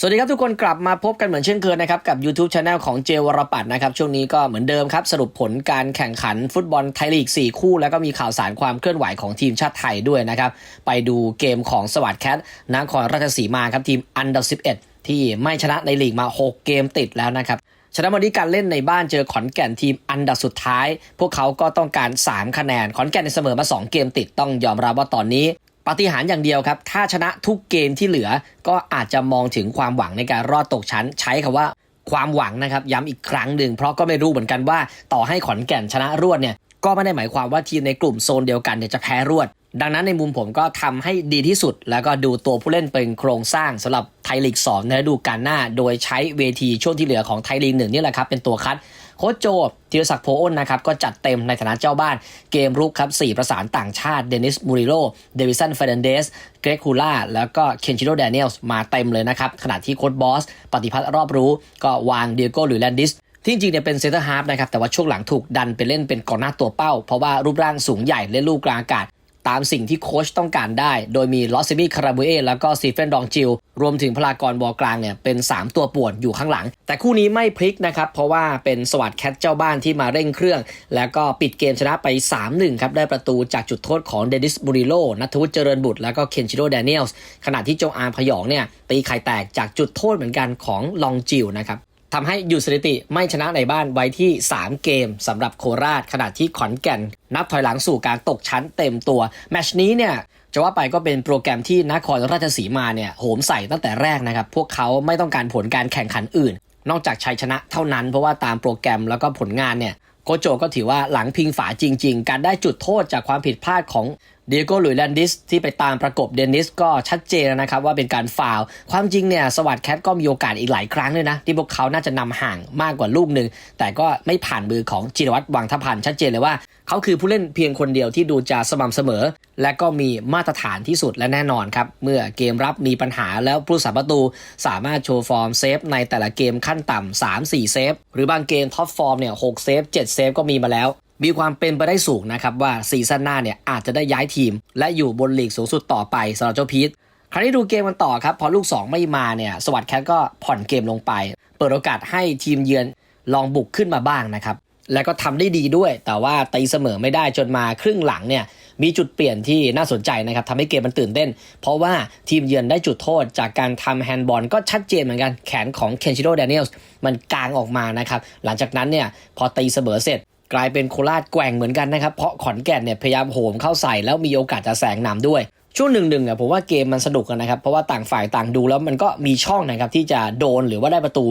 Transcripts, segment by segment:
สวัสดีครับทุกคนกลับมาพบกันเหมือนเช่นเคยนะครับ กับ YouTube Channel ของเจวรปัตนะครับ ช่วงนี้ก็เหมือนเดิมครับ สรุปผลการแข่งขันฟุตบอลไทยลีก 4 คู่ แล้วก็มีข่าวสารความเคลื่อนไหวของทีมชาติไทยด้วยนะครับ ไปดูเกมของสวัสดแคทนครราชสีมาครับ ทีมอันดับ 11 ที่ไม่ชนะในลีกมา 6 เกมติดแล้วนะครับชนะวันนี้การเล่นในบ้านเจอขอนแก่นทีมอันดับสุดท้าย พวกเขาก็ต้องการ 3 คะแนน ขอนแก่นในเสมอมา 2 เกมติดต้องยอมรับว่าตอนนี้ ปาฏิหาริย์อย่างเดียวครับ ถ้าชนะทุกเกมที่เหลือ ก็อาจจะมองถึงความหวังในการรอดตกชั้น ใช้คำว่าความหวังนะครับ ย้ำอีกครั้งหนึ่งเพราะก็ไม่รู้เหมือนกันว่า ต่อให้ขอนแก่นชนะรวดเนี่ยก็ไม่ได้หมายความว่าทีมในกลุ่มโซนเดียวกันเนี่ยจะแพ้รวด ดังนั้นในมุมผมก็ทำให้ดีที่สุด แล้วก็ดูตัวผู้เล่นเป็นโครงสร้างสำหรับไทยลีก2ในฤดูกาลหน้า โดยใช้เวทีช่วงที่เหลือของไทยลีกหนึ่งนี่แหละครับเป็นตัวคัด โค้ชโจธีรศักดิ์โพอ้นนะครับก็จัดเต็มในฐานะเจ้าบ้านเกมรุกครับ4ประสานต่างชาติเดนิสมูริโลเดวิสันเฟรนเดสเกรกฮูล่าแล้วก็เคนชิโดแดเนียลส์มาเต็มเลยนะครับ ขณะที่โค้ชบอส ปฏิพัฒน์รอบรู้ ก็วางเดียโก้หรือแลนดิสที่จริงเนี่ยเป็นเซนเตอร์ฮาร์ฟนะครับแต่ว่าช่วงหลังถูกดันไปเล่นเป็นกองหน้าตัวเป้า เพราะว่ารูปร่างสูงใหญ่เล่นลูกกลางอากาศ ตามสิ่งที่โค้ชต้องการได้ โดยมีลอสซิมี่คาราบูเอแล้วก็ซีเฟนดองจิล รวมถึงพลากรบอลกลางเนี่ยเป็น 3 ตัวป่วนอยู่ข้างหลัง แต่คู่นี้ไม่พลิกนะครับ เพราะว่าเป็นสวัสดแคทเจ้าบ้านที่มาเร่งเครื่อง แล้วก็ปิดเกมชนะไป 3-1 ครับ ได้ประตูจากจุดโทษของเดนิสบูริโลนัทวุฒิเจริญบุตร แล้วก็เคนชิโดแดเนียลส์ขณะที่โจอาร์มพยองเนี่ยตีไข่แตกจากจุดโทษเหมือนกันของลองจิลนะครับ ทำให้หยู่สถิติไม่ชนะในบ้านไว้ที่ 3 เกมสำหรับโคราช ขณะที่ขอนแก่น นับถอยหลังสู่การตกชั้นเต็มตัว แมชนี้เนี่ยจะว่าไปก็เป็นโปรแกรมที่นครราชสีมาเนี่ยโหมใส่ตั้งแต่แรกนะครับ พวกเขาไม่ต้องการผลการแข่งขันอื่น นอกจากชัยชนะเท่านั้นเพราะว่าตามโปรแกรมแล้วก็ผลงานเนี่ย โกโจก็ถือว่าหลังพิงฝาจริง ๆ การได้จุดโทษจากความผิดพลาดของเดียโก้หลุยแลนดิสที่ไปตามประกบเดนิสก็ชัดเจนนะครับว่าเป็นการฟาวล์ความจริงเนี่ยสวัสดแคทก็มีโอกาสอีกหลายครั้งเลยนะ ที่พวกเขาน่าจะนำห่างมากกว่าลูกหนึ่ง แต่ก็ไม่ผ่านมือของจิรวัตรวังทพันธ์ชัดเจนเลยว่า เขาคือผู้เล่นเพียงคนเดียวที่ดูจะสม่ำเสมอ และก็มีมาตรฐานที่สุดและแน่นอนครับ เมื่อเกมรับมีปัญหาแล้วผู้สาประตู สามารถโชว์ฟอร์มเซฟในแต่ละเกมขั้นต่ำ3 4 เซฟ หรือบางเกมท็อปฟอร์มเนี่ย6เซฟ7เซฟก็มีมาแล้ว มีความเป็นไปได้สูงนะครับว่าซีซั่นหน้าเนี่ยอาจจะได้ย้ายทีม และอยู่บนลีกสูงสุดต่อไปสำหรับเจ้าพีทคราวนี้ดูเกมกันต่อครับพอลูก 2 ไม่มาเนี่ยสวัสดแคทก็ผ่อนเกมลงไป เปิดโอกาสให้ทีมเยือนลองบุกขึ้นมาบ้างนะครับ แล้วก็ทำได้ดีด้วย แต่ว่าตีเสมอไม่ได้จนมาครึ่งหลังเนี่ย มีจุดเปลี่ยนที่น่าสนใจนะครับทำให้เกมมันตื่นเต้น เพราะว่าทีมเยือนได้จุดโทษจากการทำแฮนด์บอลก็ชัดเจนเหมือนกันแขนของเคนชิโดแดเนียลส์มันกางออกมานะครับหลังจากนั้นเนี่ยพอตีเสมอเสร็จกลายเป็นโคราชแกว่งเหมือนกันนะครับ เพราะขอนแก่นเนี่ยพยายามโหมเข้าใส่แล้วมีโอกาสจะแสงนำด้วย ช่วงหนึ่งหนึ่งเนี่ยผมว่าเกมมันสนุกกันนะครับ เพราะว่าต่างฝ่ายต่างดูแล้วมันก็มีช่องนะครับที่จะโดนหรือว่าได้ประตู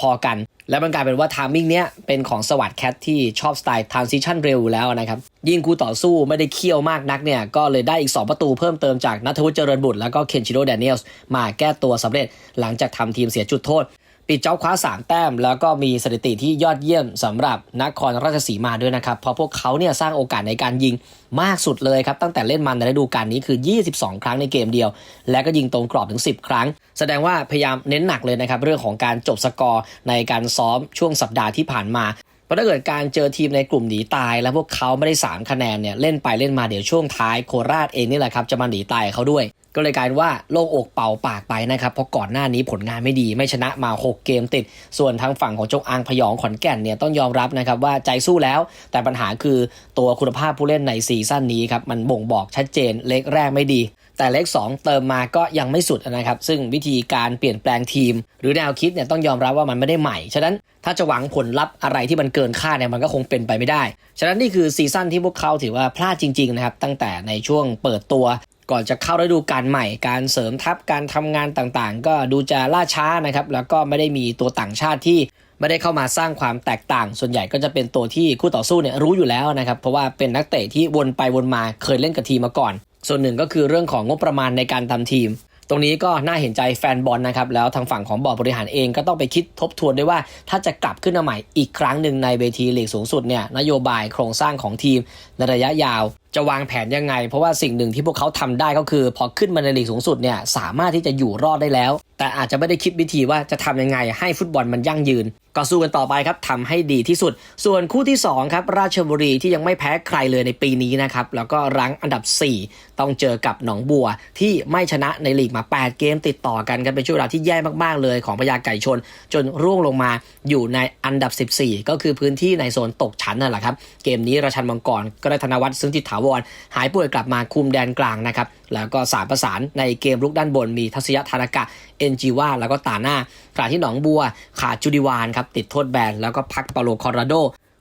พอๆกัน แล้วมันกลายเป็นว่าทามมิ่งเนี้ยเป็นของสวัสดแคทที่ชอบสไตล์ทรานซิชันเร็วอยู่แล้วนะครับ ยิ่งคู่ต่อสู้ไม่ได้เคี่ยวมากนักเนี่ย ก็เลยได้อีก 2 ประตูเพิ่มเติมจากนัทวุฒิเจริญบุตรแล้วก็เคนชิโดแดเนียลส์มาแก้ตัวสำเร็จหลังจากทำทีมเสียจุดโทษ ปิดจ็อบคว้า 3 แต้ม แล้วก็มีสถิติที่ยอดเยี่ยมสำหรับนครราชสีมาด้วยนะครับ เพราะพวกเขาเนี่ยสร้างโอกาสในการยิงมากสุดเลยครับ ตั้งแต่เล่นมันในฤดูกาลนี้คือ 22 ครั้งในเกมเดียว และก็ยิงตรงกรอบถึง 10 ครั้ง แสดงว่าพยายามเน้นหนักเลยนะครับ เรื่องของการจบสกอร์ในการซ้อมช่วงสัปดาห์ที่ผ่านมาเพราะถ้าเกิดการเจอทีมในกลุ่มหนีตาย แล้วพวกเขาไม่ได้ 3 คะแนนเนี่ยเล่นไปเล่นมาเดี๋ยวช่วงท้ายโคราชเองนี่แหละครับจะมาหนีตายเขาด้วย ก็เลยกลายว่าโล่งอกเป่าปากไปนะครับ เพราะก่อนหน้านี้ผลงานไม่ดีไม่ชนะมา 6 เกมติด ส่วนทางฝั่งของจงอางพยองขอนแก่นเนี่ยต้องยอมรับนะครับว่าใจสู้แล้ว แต่ปัญหาคือตัวคุณภาพผู้เล่นในซีซั่นนี้ครับมันบ่งบอกชัดเจนเล็กแรกไม่ดีแต่เลข2เติมมาก็ยังไม่สุดนะครับ ซึ่งวิธีการเปลี่ยนแปลงทีม หรือแนวคิดเนี่ยต้องยอมรับว่ามันไม่ได้ใหม่ ฉะนั้นถ้าจะหวังผลลัพธ์อะไรที่มันเกินคาดเนี่ยมันก็คงเป็นไปไม่ได้ ฉะนั้นนี่คือซีซั่นที่พวกเขาถือว่าพลาดจริงๆนะครับตั้งแต่ในช่วงเปิดตัว ก่อนจะเข้าฤดูกาลใหม่ การเสริมทัพการทำงานต่างๆ ก็ดูจะล่าช้านะครับ แล้วก็ไม่ได้มีตัวต่างชาติที่ไม่ได้เข้ามาสร้างความแตกต่าง ส่วนใหญ่ก็จะเป็นตัวที่คู่ต่อสู้เนี่ยรู้อยู่แล้วนะครับ เพราะว่าเป็นนักเตะที่วนไปวนมาเคยเล่นกับทีมมาก่อน ส่วนหนึ่งก็คือเรื่องของงบประมาณในการทำทีม ตรงนี้ก็น่าเห็นใจแฟนบอลนะครับ แล้วทางฝั่งของบอร์ดบริหารเองก็ต้องไปคิดทบทวนด้วยว่า ถ้าจะกลับขึ้นมาใหม่อีกครั้งหนึ่งในเวทีลีกสูงสุดเนี่ยนโยบายโครงสร้างของทีมในระยะยาว จะวางแผนยังไง เพราะว่าสิ่งหนึ่งที่พวกเขาทำได้ก็คือ พอขึ้นมาในลีกสูงสุดเนี่ยสามารถที่จะอยู่รอดได้แล้ว แต่อาจจะไม่ได้คิดวิธีว่าจะทำยังไง ให้ฟุตบอลมันยั่งยืน ก็สู้กันต่อไปครับทำให้ดีที่สุด ส่วนคู่ที่2ครับราชบุรีที่ยังไม่แพ้ใครเลยในปีนี้นะครับแล้วก็รั้งอันดับ 4 ต้องเจอกับหนองบัวที่ไม่ชนะในลีกมา 8 เกมติดต่อกันกันเป็นช่วงเวลาที่แย่มากๆเลยของพญาไก่ชน จนร่วงลงมา อยู่ในอันดับ 14 ก็คือพื้นที่ในโซนตกชั้นนั่นแหละครับ เกมนี้ราชันมังกรก็ได้ธนวัฒน์ซึ่งจิตถาวร หายป่วยกลับมาคุมแดนกลางนะครับ แล้วก็สารประสานในเกมลุกด้านบนมีทัศยธานากะเอ็นจีว่าแล้วก็ตาหน้าขณะที่หนองบัวขาดจูดิวานครับติดโทษแบนแล้วก็พักเปาโลคอร์ราโด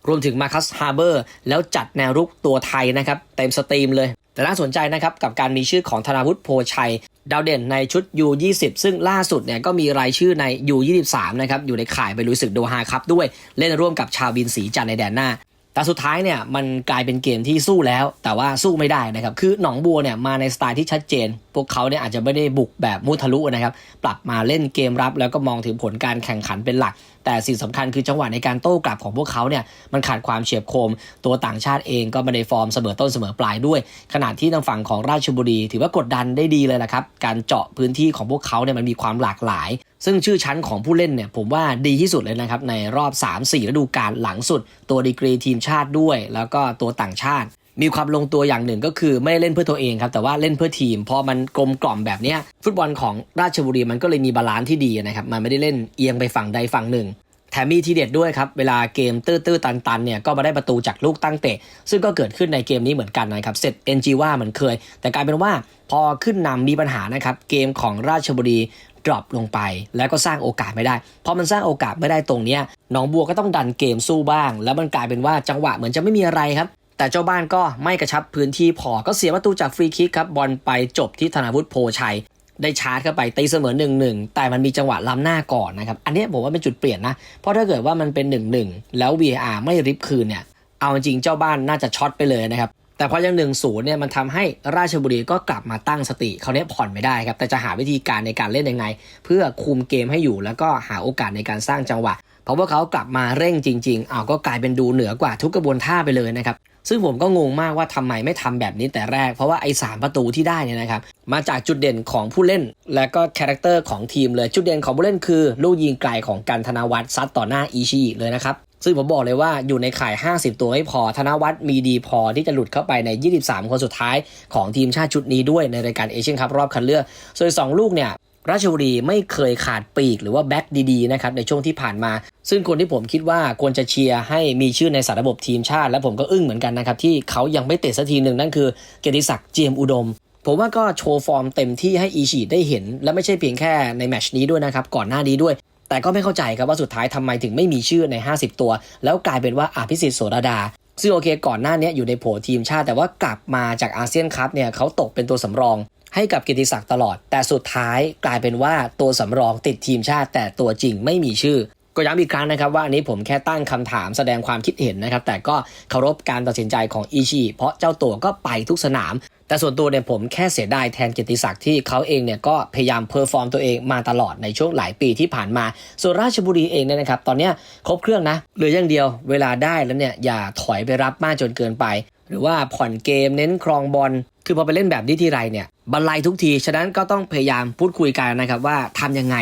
รวมถึงมาคัสฮาร์เบอร์ แล้วจัดแนวรุกตัวไทยนะครับเต็มสตรีมเลยแต่น่าสนใจนะครับกับการมีชื่อของธนาวุฒิโพชัย ดาวเด่นในชุด U20 ซึ่งล่าสุดเนี่ยก็มีรายชื่อใน U23 นะครับอยู่ในข่ายไปลุยศึกโดฮาครับด้วยเล่นร่วมกับชาวบินสีจันในแดนหน้า แต่สุดท้ายเนี่ยมันกลายเป็นเกมที่สู้แล้ว แต่ว่าสู้ไม่ได้นะครับคือหนองบัวเนี่ยมาในสไตล์ที่ชัดเจน พวกเขาเนี่ยอาจจะไม่ได้บุกแบบมุทะลุนะครับปรับมาเล่นเกมรับแล้วก็มองถึงผลการแข่งขันเป็นหลัก แต่สิ่งสำคัญคือจังหวะในการโต้กลับของพวกเขาเนี่ยมันขาดความเฉียบคม ตัวต่างชาติเองก็ไม่ได้ฟอร์มเสมอต้นเสมอปลายด้วย ขณะที่ทางฝั่งของราชบุรี ถือว่ากดดันได้ดีเลยละครับ การเจาะพื้นที่ของพวกเขาเนี่ยมันมีความหลากหลาย ซึ่งชื่อชั้นของผู้เล่นเนี่ยผมว่าดีที่สุดเลยนะครับในรอบ 3-4ฤดูกาลหลังสุด ตัวดีกรีทีมชาติด้วย แล้วก็ตัวต่างชาติ มีความลงตัวอย่างหนึ่งก็คือไม่ได้เล่นเพื่อตัวเองครับแต่ว่าเล่นเพื่อทีมพอมันกลมกล่อมแบบเนี้ยฟุตบอลของราชบุรีมันก็เลยมีบาลานซ์ที่ดีนะครับมันไม่ได้เล่นเอียงไปฝั่งใดฝั่งหนึ่งแถมมีทีเด็ดด้วยครับ เวลาเกมตื้อๆตันๆเนี่ยก็มาได้ประตูจากลูกตั้งเตะ ซึ่งก็เกิดขึ้นในเกมนี้เหมือนกันนะครับ เสร็จเอ็นจีว่าเหมือนเคย แต่กลายเป็นว่าพอขึ้นนำมีปัญหานะครับ เกมของราชบุรีดรอปลงไป แล้วก็สร้างโอกาสไม่ได้พอมันสร้างโอกาสไม่ได้ตรงเนี้ยหนองบัวก็ต้องดันเกมสู้บ้าง แล้วมันกลายเป็นว่าจังหวะเหมือนจะไม่มีอะไรครับ แต่เจ้าบ้านก็ไม่กระชับพื้นที่พอก็เสียประตูจากฟรีคิกครับบอลไปจบที่ธนาวุฒิโพชัยได้ชาร์จเข้าไปตีเสมอ1นหนึ่งแต่มันมีจังหวะล้ำหน้าก่อนนะครับ อันนี้ผมว่าเป็นจุดเปลี่ยนนะ เพราะถ้าเกิดว่ามันเป็น1นหนึ่งแล้ว VAR ไม่ริบคืนเนี่ย เอาจริงเจ้าบ้านน่าจะช็อตไปเลยนะครับ แต่พอยังหนึ่งศูนย์เนี่ยมันทำให้ราชบุรีก็กลับมาตั้งสติเขาวเนี้ยผ่อนไม่ได้ครับ แต่จะหาวิธีการในการเล่นยังไง เพื่อคุมเกมให้อยู่แล้วก็หาโอกาสในการสร้างจังหวะเพราะว่าเขากลับมาเร่งจริง ๆ เอาก็กลายเป็นดูเหนือกว่าทุกกระบวนท่าไปเลยนะครับ ซึ่งผมก็งงมากว่าทำไมไม่ทำแบบนี้แต่แรก เพราะว่าไอ้สามประตูที่ได้เนี่ยนะครับ มาจากจุดเด่นของผู้เล่น และก็คาแรคเตอร์ของทีมเลย จุดเด่นของผู้เล่นคือ ลูกยิงไกลของกันธนวัฒน์ซัดต่อหน้าอีชีเลยนะครับ ซึ่งผมบอกเลยว่าอยู่ในข่าย 50 ตัวไม่พอ ธนวัฒน์มีดีพอที่จะหลุดเข้าไปใน 23 คนสุดท้ายของทีมชาติชุดนี้ด้วยในรายการเอเชียนคัพรอบคัดเลือก ส่วนสองลูกเนี่ย ราชบุรีไม่เคยขาดปีกหรือว่าแบ็กดีๆนะครับในช่วงที่ผ่านมา ซึ่งคนที่ผมคิดว่าควรจะเชียร์ให้มีชื่อในสารระบบทีมชาติ และผมก็อึ้งเหมือนกันนะครับที่เขายังไม่เตะสักทีหนึ่งนั่นคือเกียรติศักดิ์เจียมอุดม ผมว่าก็โชว์ฟอร์มเต็มที่ให้อีชีได้เห็น และไม่ใช่เพียงแค่ในแมชนี้ด้วยนะครับก่อนหน้านี้ด้วย แต่ก็ไม่เข้าใจครับว่าสุดท้ายทำไมถึงไม่มีชื่อใน 50 ตัว แล้วกลายเป็นว่าอภิสิทธิ์โสดาดาซึ่งโอเคก่อนหน้านี้อยู่ในโผทีมชาติ แต่ว่ากลับมาจากอาเซียนคัพเนี่ยเขาตกเป็นตัวสำรอง ให้กับกิติศักดิ์ตลอด แต่สุดท้ายกลายเป็นว่าตัวสำรองติดทีมชาติ แต่ตัวจริงไม่มีชื่อ ก็ย้ำอีกครั้งนะครับว่าอันนี้ผมแค่ตั้งคำถามแสดงความคิดเห็นนะครับ แต่ก็เคารพการตัดสินใจของอีชีเพราะเจ้าตัวก็ไปทุกสนามแต่ส่วนตัวเนี่ยผมแค่เสียดายแทนกียรติศักดิ์ที่เขาเองเนี่ยก็พยายามเพอร์ฟอร์มตัวเองมาตลอดในช่วงหลายปีที่ผ่านมา ส่วนราชบุรีเองเนี่ยนะครับ ตอนเนี้ยครบเครื่องนะเหลืออย่างเดียวเวลาได้แล้วเนี่ยอย่าถอยไปรับมากจนเกินไป รือว่าผ่อนเกมเน้นครองบอลคือพอไปเล่นแบบนี้ทีไรเนี่ยบรรลัยทุกที ฉะนั้นก็ต้องพยายามพูดคุยกันนะครับว่าทำยังไง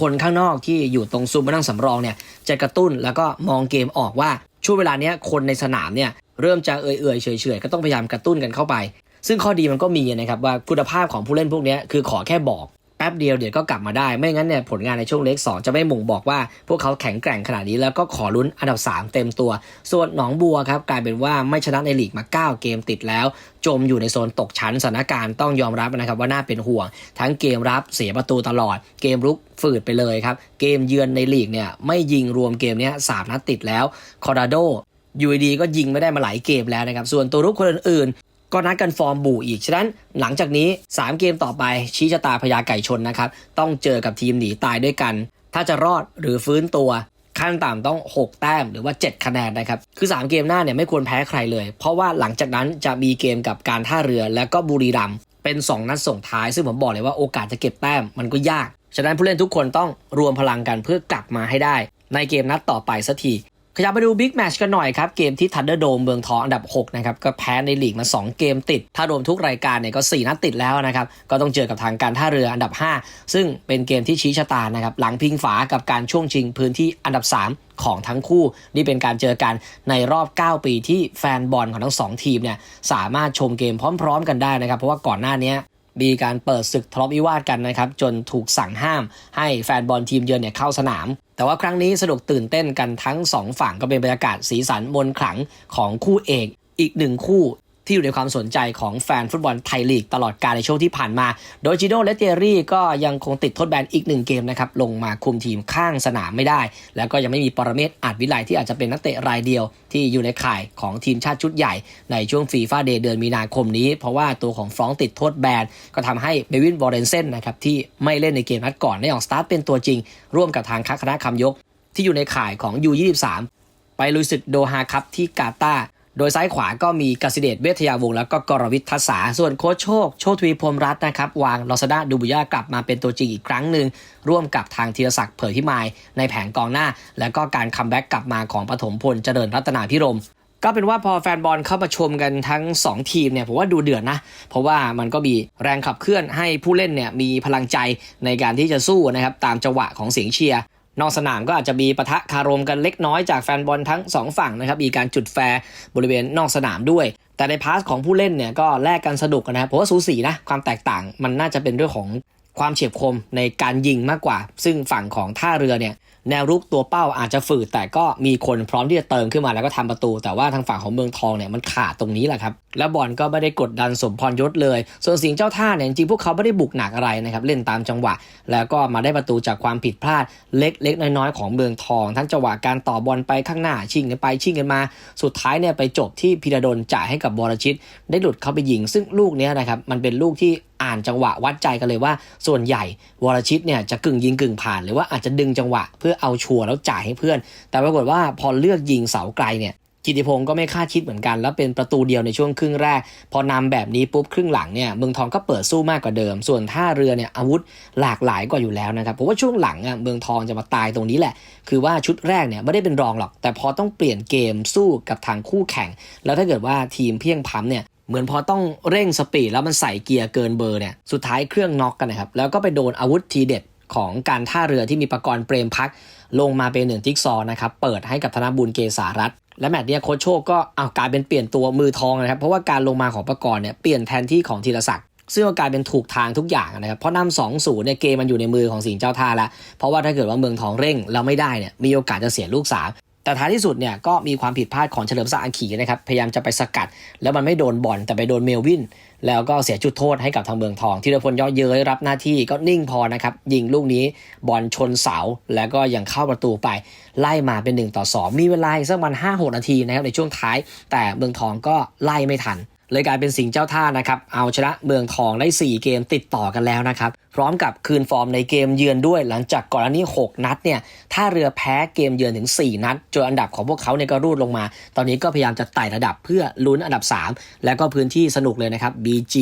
คนข้างนอกที่อยู่ตรงซูมมานั่งสำรองเนี่ยจะกระตุ้นแล้วก็มองเกมออกว่าช่วงเวลาเนี้ยคนในสนามเนี่ยเริ่มจะเอื่อยๆเฉยๆ ก็ต้องพยายามกระตุ้นกันเข้าไป ซึ่งข้อดีมันก็มีนะครับว่าคุณภาพของผู้เล่นพวกนี้คือขอแค่บอก แป๊บเดียวเดี๋ยวก็กลับมาได้ ไม่งั้นเนี่ยผลงานในช่วงเล็ก2จะไม่หม่งบอกว่า พวกเขาแข็งแกร่งขนาดนี้แล้วก็ขอลุ้นอันดับ 3 เต็มตัว ส่วนหนองบัวครับกลายเป็นว่าไม่ชนะในลีกมา 9 เกมติดแล้ว จมอยู่ในโซนตกชั้นสถานการณ์ต้องยอมรับนะครับว่าน่าเป็นห่วง ทั้งเกมรับเสียประตูตลอด เกมรุกฝืดไปเลยครับเกมเยือนในลีกเนี่ยไม่ยิงรวมเกมนี้สามนัดติดแล้วคอร์ดาโดยูดีก็ยิงไม่ได้มาหลายเกมแล้วนะครับ ส่วนตัวรุกคนอื่น ก็นัดกันฟอร์มบู่อีก ฉะนั้นหลังจากนี้ 3 เกมต่อไปชี้ชะตาพญาไก่ชนนะครับ ต้องเจอกับทีมหนีตายด้วยกัน ถ้าจะรอดหรือฟื้นตัวขั้นต่ำต้อง 6 แต้มหรือว่า 7 คะแนนนะครับ คือ 3 เกมหน้าเนี่ยไม่ควรแพ้ใครเลย เพราะว่าหลังจากนั้นจะมีเกมกับการท่าเรือและก็บุรีรัมย์เป็น 2 นัดส่งท้าย ซึ่งผมบอกเลยว่าโอกาสจะเก็บแต้มมันก็ยาก ฉะนั้นผู้เล่นทุกคนต้องรวมพลังกันเพื่อกลับมาให้ได้ ในเกมนัดต่อไปสักที ขยับไปดูบิ๊กแมชกันหน่อยครับ เกมที่ทันเดอร์โดมเมืองทองอันดับ 6 นะครับ ก็แพ้ในลีกมา 2 เกมติด ถ้ารวมทุกรายการเนี่ยก็ 4 นัดติดแล้วนะครับ ก็ต้องเจอกับทางการท่าเรืออันดับ 5 ซึ่งเป็นเกมที่ชี้ชะตานะครับ หลังพิงฝากับการช่วงชิงพื้นที่อันดับ 3ของทั้งคู่ นี่เป็นการเจอกันในรอบ 9 ปีที่แฟนบอลของทั้งสองทีมเนี่ยสามารถชมเกมพร้อม ๆ กันได้นะครับ เพราะว่าก่อนหน้านี้มีการเปิดศึกทะเลาะวิวาทกันนะครับ จนถูกสั่งห้าม ให้แฟนบอลทีมเยือนเนี่ยเข้าสนาม แต่ว่าครั้งนี้สนุกตื่นเต้นกันทั้งสองฝั่งก็เป็นบรรยากาศสีสันบนขลังของคู่เอกอีกหนึ่งคู่ ที่อยู่ในความสนใจของแฟนฟุตบอลไทยลีกตลอดการในช่วงที่ผ่านมา โดยจิโน่และเตียรี่ก็ยังคงติดโทษแบนอีกหนึ่งเกมนะครับลงมาคุมทีมข้างสนามไม่ได้ แล้วก็ยังไม่มีปรเมศอาจวิไลที่อาจจะเป็นนักเตะรายเดียว ที่อยู่ในข่ายของทีมชาติชุดใหญ่ในช่วงฟีฟ่าเดย์เดือนมีนาคมนี้ เพราะว่าตัวของฟรองติดโทษแบนก็ทำให้เบวินวอร์เรนเซนนะครับที่ไม่เล่นในเกมนัดก่อนได้ออกสตาร์ทเป็นตัวจริง ร่วมกับทางคัคณะคำยก ที่อยู่ในข่ายของ U23 ไปลุยศึกโดฮาคัพที่กาตาร์ โดยซ้ายขวาก็มีกสิเดชเวทยาวงศ์แล้วก็กรวิททัศสาส่วนโค้ชโชค โชคทวีพรมรัตน์นะครับ วางลอซาด้าดูบุย่ากลับมาเป็นตัวจริงอีกครั้งหนึ่ง ร่วมกับทางธีรศักดิ์เผยพิมายในแผงกองหน้า แล้วก็การคัมแบ็กกลับมาของปฐมพลเจริญรัตนาพิรมก็เป็นว่าพอแฟนบอลเข้ามาชมกันทั้ง 2 ทีมเนี่ยผมว่าดูเดือดนะเพราะว่ามันก็มีแรงขับเคลื่อนให้ผู้เล่นเนี่ยมีพลังใจในการที่จะสู้นะครับตามจังหวะของเสียงเชียร์ นอกสนามก็อาจจะมีปะทะคารมกันเล็กน้อยจากแฟนบอลทั้งสองฝั่งนะครับมีการจุดแฟร์บริเวณนอกสนามด้วย แต่ในพาสของผู้เล่นเนี่ยก็แลกกันสนุกนะครับผมว่าสูสีนะความแตกต่างมันน่าจะเป็นเรื่องของ ความเฉียบคมในการยิงมากกว่า ซึ่งฝั่งของท่าเรือเนี่ยแนวรุกตัวเป้าอาจจะฝืดแต่ก็มีคนพร้อมที่จะเติมขึ้นมาแล้วก็ทำประตู แต่ว่าทางฝั่งของเมืองทองเนี่ยมันขาดตรงนี้แหละครับ แล้วบอลก็ไม่ได้กดดันสมพรยศเลย ส่วนสิงห์เจ้าท่าเนี่ยจริงๆพวกเขาไม่ได้บุกหนักอะไรนะครับเล่นตามจังหวะ แล้วก็มาได้ประตูจากความผิดพลาดเล็กๆน้อยๆของเมืองทอง ทั้งจังหวะการต่อบอลไปข้างหน้าชิงกันไปชิงกันมา สุดท้ายเนี่ยไปจบที่พิรดลจ่ายให้กับบรชิตได้หลุดเข้าไปยิง ซึ่งลูกนี้นะครับมันเป็นลูกที่ อ่านจังหวะวัดใจกันเลยว่า ส่วนใหญ่วรชิตเนี่ยจะกึ่งยิงกึ่งผ่าน หรือว่าอาจจะดึงจังหวะเพื่อเอาชัวร์แล้วจ่ายให้เพื่อน แต่ปรากฏว่าพอเลือกยิงเสาไกลเนี่ยกิติพงศ์ก็ไม่คาดคิดเหมือนกัน แล้วเป็นประตูเดียวในช่วงครึ่งแรก พอนำแบบนี้ปุ๊บครึ่งหลังเนี่ยเมืองทองก็เปิดสู้มากกว่าเดิม ส่วนท่าเรือเนี่ยอาวุธหลากหลายกว่าอยู่แล้วนะครับผมว่าช่วงหลังอะเมืองทองจะมาตายตรงนี้แหละ คือว่าชุดแรกเนี่ยไม่ได้เป็นรองหรอก แต่พอต้องเปลี่ยนเกมสู้กับทางคู่แข่ง แล้วถ้าเกิดว่าทีมเพียงพร้ำเนี่ย เหมือนพอต้องเร่งสปีดแล้วมันใส่เกียร์เกินเบอร์เนี่ยสุดท้ายเครื่องน็อกกันนะครับ แล้วก็ไปโดนอาวุธทีเด็ดของการท่าเรือที่มีประกรณ์เปรมพัก ลงมาเป็นหนึ่งทิกซอนะครับ เปิดให้กับธนบุญเกษารัตและแมตช์เนี้ยโคชโชคก็เอากลายเป็นเปลี่ยนตัวมือทองนะครับ เพราะว่าการลงมาของประกรณ์เนี่ยเปลี่ยนแทนที่ของธีรศักดิ์ซึ่งก็กลายเป็นถูกทางทุกอย่างนะครับเพราะนำสองศูนย์เนี่ยเกมมันอยู่ในมือของสิงห์เจ้าท่าแล้วเพราะว่าถ้าเกิดว่าเมืองทองเร่งแล้วไม่ได้เนี่ยมีโอกาสจะเสียลูกสาม แต่ท้ายที่สุดเนี่ยก็มีความผิดพลาดของเฉลิมศักดิ์อังขีนะครับพยายามจะไปสกัด แล้วมันไม่โดนบอลแต่ไปโดนเมลวิน แล้วก็เสียจุดโทษให้กับทางเมืองทองธีรพลย่อเย้ยรับหน้าที่ก็นิ่งพอนะครับยิงลูกนี้บอลชนเสาแล้วก็ยังเข้าประตูไปไล่มาเป็น1ต่อ2มีเวลาอีกสักมัน5 6นาทีนะครับในช่วงท้าย แต่เมืองทองก็ไล่ไม่ทัน เลยกลายเป็นสิงห์เจ้าท่านะครับเอาชนะเมืองทองได้ 4 เกมติดต่อกันแล้วนะครับพร้อมกับคืนฟอร์มในเกมเยือนด้วย หลังจากก่อนหน้านี้ 6 นัดเนี่ยท่าเรือแพ้เกมเยือนถึง 4 นัดจนอันดับของพวกเขาเนี่ยก็รูดลงมา ตอนนี้ก็พยายามจะไต่ระดับเพื่อลุ้นอันดับ 3 แล้วก็พื้นที่สนุกเลยนะครับ BG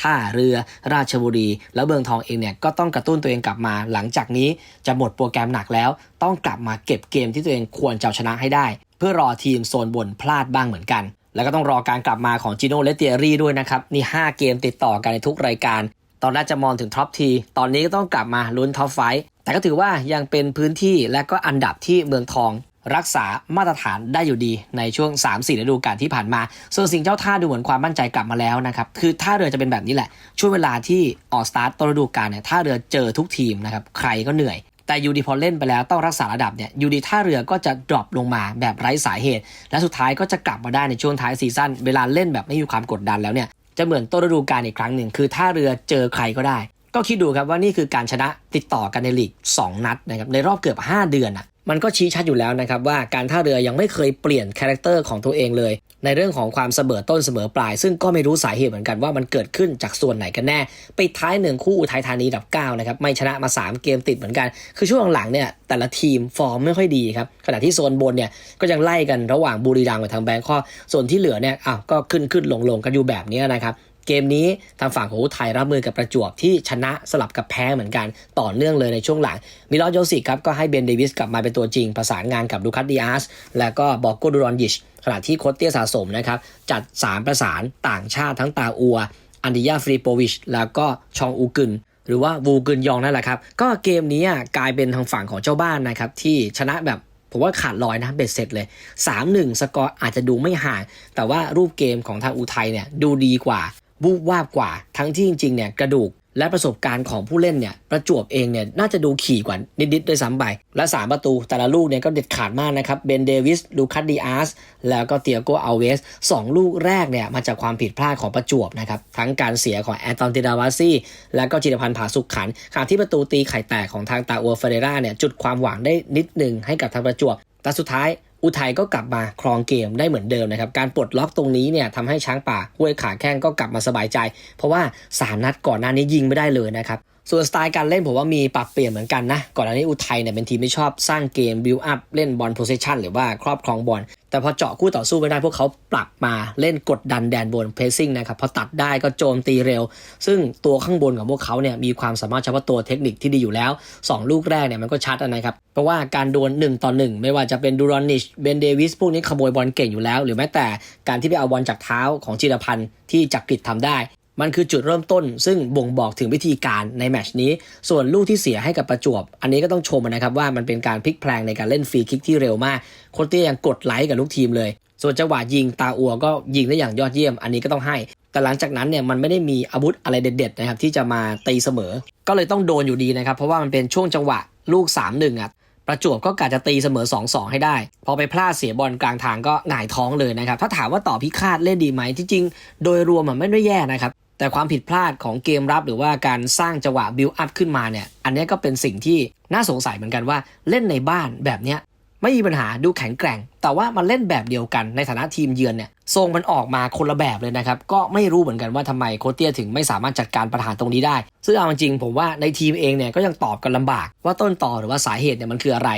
ท่าเรือราชบุรี แล้วเมืองทองเองเนี่ยก็ต้องกระตุ้นตัวเองกลับมา หลังจากนี้จะหมดโปรแกรมหนักแล้ว ต้องกลับมาเก็บเกมที่ตัวเองควรจะชนะให้ได้ เพื่อรอทีมโซนบนพลาดบ้างเหมือนกัน แล้วก็ต้องรอการกลับมาของจิโน่และเตียรี่ด้วยนะครับ นี่ 5 เกมติดต่อกันในทุกรายการ ตอนแรกจะมองถึงท็อปที ตอนนี้ก็ต้องกลับมาลุ้นท็อปไฟท์แต่ก็ถือว่ายังเป็นพื้นที่และก็อันดับที่เมืองทองรักษามาตรฐานได้อยู่ดีในช่วง 3-4ฤดูกาลที่ผ่านมา ส่วนสิงเจ้าท่าดูเหมือนความมั่นใจกลับมาแล้วนะครับ คือท่าเรือจะเป็นแบบนี้แหละ ช่วงเวลาที่ออกสตาร์ตต้นฤดูกาลเนี่ยท่าเรือเจอทุกทีมนะครับ ใครก็เหนื่อย แต่ยูดีพอเล่นไปแล้วต้องรักษาระดับเนี่ยยูดีท่าเรือก็จะดรอปลงมาแบบไร้สาเหตุ และสุดท้ายก็จะกลับมาได้ในช่วงท้ายซีซั่นเวลาเล่นแบบไม่มีความกดดันแล้วเนี่ยจะเหมือนต้นฤดูกาลอีกครั้งหนึ่งคือท่าเรือเจอใครก็ได้ ก็คิดดูครับว่านี่คือการชนะติดต่อกันในลีก 2 นัดนะครับในรอบเกือบ 5 เดือนอะ มันก็ชี้ชัดอยู่แล้วนะครับว่าการท่าเรือยังไม่เคยเปลี่ยนคาแรคเตอร์ของตัวเองเลย ในเรื่องของความเสมอต้นเสมอปลาย ซึ่งก็ไม่รู้สาเหตุเหมือนกันว่ามันเกิดขึ้นจากส่วนไหนกันแน่ไปท้ายหนึ่งคู่อุทัยธานีอันดับ9นะครับไม่ชนะมา 3 เกมติดเหมือนกัน คือช่วงหลังเนี่ยแต่ละทีมฟอร์มไม่ค่อยดีครับขณะที่โซนบนเนี่ยก็ยังไล่กันระหว่างบุรีรัมย์กับทางแบงคอกส่วนที่เหลือเนี่ยอ้าวก็ขึ้นขึ้นลงลงกันอยู่แบบนี้นะครับ เกมนี้ทางฝั่งของอุทัยรับมือกับประจวบที่ชนะสลับกับแพ้เหมือนกันต่อเนื่องเลยในช่วงหลังมิลอสโยสิกครับก็ให้เบนเดวิสกลับมาเป็นตัวจริง ประสานงานกับลูคัสดิอาสแล้วก็บอกโกดูรอนยิชขณะที่โคตเตียสะสมนะครับจัด 3 ประสานต่างชาติทั้งตาอัว อันดิยาฟริโปวิช แล้วก็ชองอูกึนหรือว่าวูกึนยองนั่นแหละครับ ก็เกมนี้กลายเป็นทางฝั่งของเจ้าบ้านนะครับ ที่ชนะแบบผมว่าขาดลอยนะเบ็ดเสร็จเลย 3-1 สกอร์อาจจะดูไม่ห่าง แต่ว่ารูปเกมของทางอุทัยเนี่ยดูดีกว่า บูบวาบกว่า ทั้งที่จริงๆเนี่ยกระดูกและประสบการณ์ของผู้เล่นเนี่ยประจวบเองเนี่ยน่าจะดูขี่กว่านิดๆด้วยซ้ำไปและ 3 ประตูแต่ละลูกเนี่ยก็เด็ดขาดมากนะครับเบนเดวิสลูคัสดิอาสแล้วก็เตียโกอัลเวสสองลูกแรกเนี่ยมาจากความผิดพลาดของประจวบนะครับทั้งการเสียของแอนตอนติดาวาซีแล้วก็จิรพันธ์ผาสุขขันขณะที่ประตูตีไข่แตกของทางตาอัวเฟเรราเนี่ยจุดความหวังได้นิดหนึ่งให้กับทางประจวบแต่สุดท้าย อุทัยก็กลับมาครองเกมได้เหมือนเดิมนะครับ การปลดล็อกตรงนี้เนี่ยทำให้ช้างป่าห้วยขาแข้งก็กลับมาสบายใจ เพราะว่าสามนัดก่อนหน้านี้ยิงไม่ได้เลยนะครับส่วนสไตล์การเล่นผมว่ามีปรับเปลี่ยนเหมือนกันนะ ก่อนหน้านี้อุทัยเนี่ยเป็นทีมที่ชอบสร้างเกมบิลอัพเล่นบอลโพส s ชันหรือว่าครอบครองบอล แต่พอเจาะคู่ต่อสู้ไม่ได้พวกเขาปรับมาเล่นกดดันแดนบนเพสซิ่งนะครับพอตัดได้ก็โจมตีเร็ว ซึ่งตัวข้างบนของพวกเขาเนี่ยมีความสามารถเฉพาะตัวเทคนิคที่ดีอยู่แล้ว 2 ลูกแรกเนี่ยมันก็ชัดนะครับ เพราะว่าการดวล1ต่อ1 ไม่ว่าจะเป็นดูรอนิชเบนเดวิสพวกนี้ขโมยบอลเก่งอยู่แล้ว หรือแม้แต่การที่ไปเอาบอลจากเท้าของจิรพันธ์ที่จักริดทำได้ มันคือจุดเริ่มต้น ซึ่งบ่งบอกถึงวิธีการในแมชนี้ ส่วนลูกที่เสียให้กับประจวบ อันนี้ก็ต้องชมนะครับว่ามันเป็นการพลิกแพลงในการเล่นฟรีคิกที่เร็วมากโคตเต้ยังกดไลค์กับลูกทีมเลย ส่วนจังหวะยิงตาอัวก็ยิงได้อย่างยอดเยี่ยม อันนี้ก็ต้องให้ แต่หลังจากนั้นเนี่ยมันไม่ได้มีอาวุธอะไรเด็ดๆนะครับที่จะมาตีเสมอ ก็เลยต้องโดนอยู่ดีนะครับเพราะว่ามันเป็นช่วงจังหวะลูก 3-1อะประจวบก็กะจะตีเสมอ 2-2 ให้ได้ พอไปพลาดเสียบอลกลางทางก็หงายท้องเลยนะครับ ถ้าถามว่าต่อพิฆาตเล่นดีไหมที่จริงโดยรวมมันไม่ได้แย่นะครับ แต่ความผิดพลาดของเกมรับหรือว่าการสร้างจังหวะบิลอัพขึ้นมาเนี่ยอันนี้ก็เป็นสิ่งที่น่าสงสัยเหมือนกันว่าเล่นในบ้านแบบเนี้ยไม่มีปัญหาดูแข็งแกร่ง แต่ว่ามันเล่นแบบเดียวกันในฐานะทีมเยือนเนี่ยทรงมันออกมาคนละแบบเลยนะครับก็ไม่รู้เหมือนกันว่าทำไมโคเตียถึงไม่สามารถจัดการปัญหาตรงนี้ได้ ซึ่งเอาจริงผมว่าในทีมเองเนี่ยก็ยังตอบกันลำบาก ว่าต้นต่อหรือว่าสาเหตุเนี่ยมันคืออะไร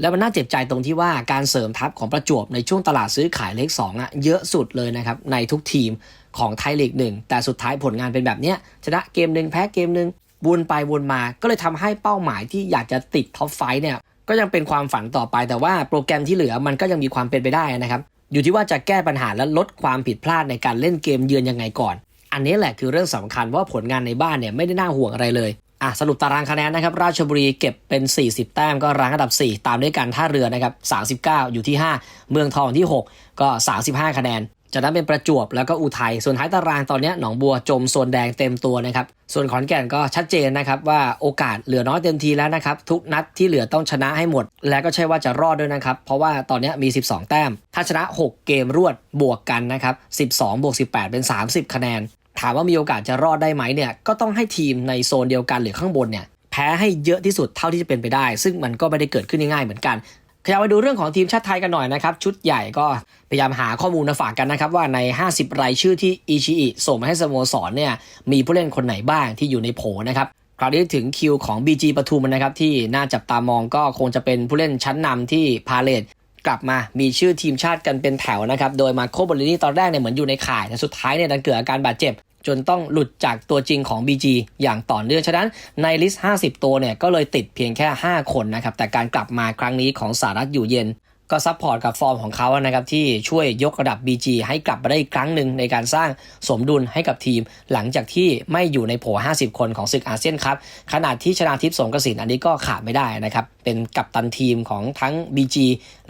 แล้วมันน่าเจ็บใจตรงที่ว่าการเสริมทัพของประจวบในช่วงตลาดซื้อขายเลข2อะเยอะสุดเลยนะครับในทุกทีม ของไทยลีกหนึ่งแต่สุดท้ายผลงานเป็นแบบเนี้ยชนะเกมหนึ่งแพ้เกมหนึ่งวนไปวนมาก็เลยทำให้เป้าหมายที่อยากจะติดท็อปไฟเนี่ยก็ยังเป็นความฝันต่อไปแต่ว่าโปรแกรมที่เหลือมันก็ยังมีความเป็นไปได้นะครับ อยู่ที่ว่าจะแก้ปัญหาและลดความผิดพลาดในการเล่นเกมเยือนยังไงก่อน อันนี้แหละคือเรื่องสำคัญว่าผลงานในบ้านเนี่ยไม่ได้น่าห่วงอะไรเลยอะสรุปตารางคะแนนนะครับราชบุรีเก็บเป็น 40 แต้มก็รั้งอันดับ 4 ตามด้วยกันท่าเรือนะครับ39 อยู่ที่ 5 เมืองทองที่ 6 ก็ 35 คะแนน จากนั้นเป็นประจวบแล้วก็อุทัยส่วนท้ายตารางตอนนี้หนองบัวจมโซนแดงเต็มตัวนะครับ ส่วนขอนแก่นก็ชัดเจนนะครับว่าโอกาสเหลือน้อยเต็มทีแล้วนะครับ ทุกนัดที่เหลือต้องชนะให้หมด และก็ใช่ว่าจะรอดด้วยนะครับ เพราะว่าตอนนี้มี 12 แต้ม ถ้าชนะ 6 เกมรวดบวกกันนะครับ 12 บวก 18 เป็น 30 คะแนน ถามว่ามีโอกาสจะรอดได้ไหมเนี่ยก็ต้องให้ทีมในโซนเดียวกันหรือข้างบนเนี่ยแพ้ให้เยอะที่สุดเท่าที่จะเป็นไปได้ ซึ่งมันก็ไม่ได้เกิดขึ้นง่ายๆเหมือนกัน ขยับมาดูเรื่องของทีมชาติไทยกันหน่อยนะครับชุดใหญ่ก็พยายามหาข้อมูลมาฝากกันนะครับว่าใน 50 รายชื่อที่อิชิอิส่งมาให้สโมสรเนี่ยมีผู้เล่นคนไหนบ้างที่อยู่ในโผนะครับคราวนี้ถึงคิวของ BG ปทุมนะครับที่น่าจับตามองก็คงจะเป็นผู้เล่นชั้นนำที่พาเลตกลับมามีชื่อทีมชาติกันเป็นแถวนะครับโดยมาโคบอลินี่ตอนแรกเนี่ยเหมือนอยู่ในข่ายแต่สุดท้ายเนี่ยดันเกิดอาการบาดเจ็บ จนต้องหลุดจากตัวจริงของ BG อย่างต่อเนื่องฉะนั้นในลิสต์ 50 ตัวเนี่ยก็เลยติดเพียงแค่ 5 คนนะครับแต่การกลับมาครั้งนี้ของสารัฐอยู่เย็น ก็ซัพพอร์ตกับฟอร์มของเขานะครับที่ช่วยยกระดับ BG ให้กลับมาได้อีกครั้งหนึ่งในการสร้างสมดุลให้กับทีม หลังจากที่ไม่อยู่ในโผ 50 คนของศึกอาเซียนครับขนาดที่ชนาทิพย์สงกระสินอันนี้ก็ขาดไม่ได้นะครับ เป็นกัปตันทีมของทั้ง BG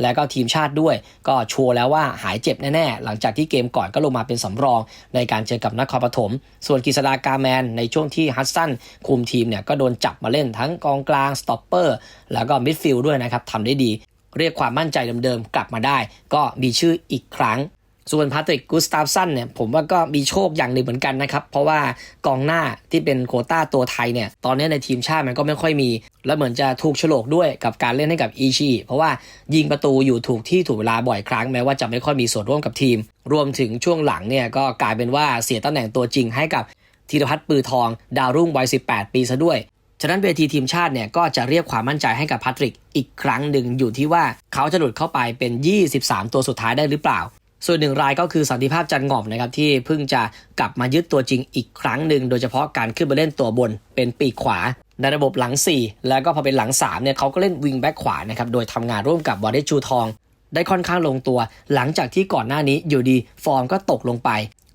และก็ทีมชาติด้วย ก็ชัวร์แล้วว่าหายเจ็บแน่ ๆ หลังจากที่เกมก่อนก็ลงมาเป็นสำรองในการเจอกับนครปฐมส่วนกฤษดากาแมนในช่วงที่ฮัตสันคุมทีมเนี่ยก็โดนจับมาเล่นทั้งกองกลางสต็อปเปอร์แล้วก็มิดฟิลด์ด้วยนะครับทำได้ดี เรียกความมั่นใจเดิมๆกลับมาได้ ก็มีชื่ออีกครั้ง ส่วนพาตริกกูสตาฟสันเนี่ยผมว่าก็มีโชคอย่างหนึ่งเหมือนกันนะครับ เพราะว่ากองหน้าที่เป็นโคต้าตัวไทยเนี่ยตอนนี้ในทีมชาติมันก็ไม่ค่อยมี และเหมือนจะถูกฉลกด้วยกับการเล่นให้กับอีชีเพราะว่ายิงประตูอยู่ถูกที่ถูกเวลาบ่อยครั้งแม้ว่าจะไม่ค่อยมีส่วนร่วมกับทีม รวมถึงช่วงหลังเนี่ยก็กลายเป็นว่าเสียตำแหน่งตัวจริงให้กับธีรพัฒน์ปือทอง ดาวรุ่งวัย 18 ปีซะด้วย ฉะนั้นเวทีทีมชาติเนี่ยก็จะเรียกความมั่นใจให้กับแพทริกอีกครั้งหนึ่งอยู่ที่ว่าเขาจะหลุดเข้าไปเป็น 23 ตัวสุดท้ายได้หรือเปล่า ส่วนหนึ่งรายก็คือสันติภาพจันงอมนะครับที่เพิ่งจะกลับมายึดตัวจริงอีกครั้งหนึ่งโดยเฉพาะการขึ้นมาเล่นตัวบนเป็นปีกขวา ในระบบหลัง 4 แล้วก็พอเป็นหลัง3เนี่ยเขาก็เล่นวิงแบ็กขวานะครับโดยทำงานร่วมกับบอดี้ชูทองได้ค่อนข้างลงตัว หลังจากที่ก่อนหน้านี้อยู่ดีฟอร์มก็ตกลงไป